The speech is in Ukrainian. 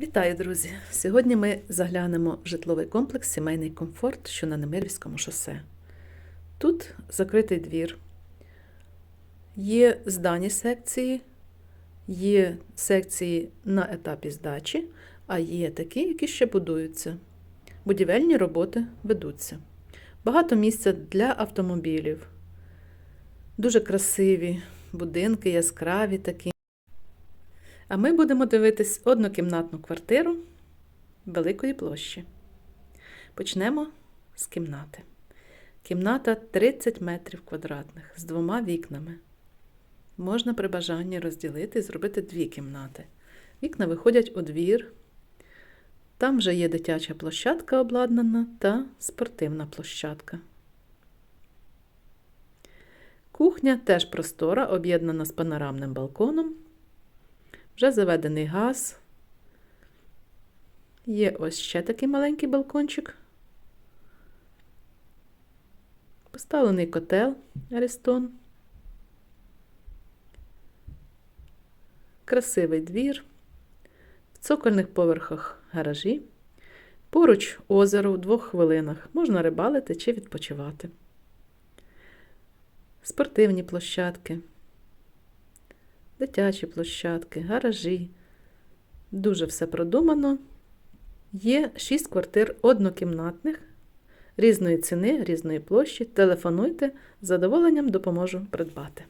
Вітаю, друзі! Сьогодні ми заглянемо в житловий комплекс Сімейний комфорт, що на Немирівському шосе. Тут закритий двір, є здані секції, є секції на етапі здачі, а є такі, які ще будуються. Будівельні роботи ведуться. Багато місця для автомобілів. Дуже красиві будинки, яскраві такі. А ми будемо дивитись однокімнатну квартиру великої площі. Почнемо з кімнати. Кімната 30 метрів квадратних з двома вікнами. Можна при бажанні розділити і зробити дві кімнати. Вікна виходять у двір. Там вже є дитяча площадка обладнана та спортивна площадка. Кухня теж простора, об'єднана з панорамним балконом. Вже заведений газ. Є ось ще такий маленький балкончик. Поставлений котел Арістон. Красивий двір. В цокольних поверхах гаражі. Поруч озеро в двох хвилинах. Можна рибалити чи відпочивати. Спортивні площадки дитячі площадки, гаражі. Дуже все продумано. Є 6 квартир однокімнатних, різної ціни, різної площі. Телефонуйте, з задоволенням допоможу придбати.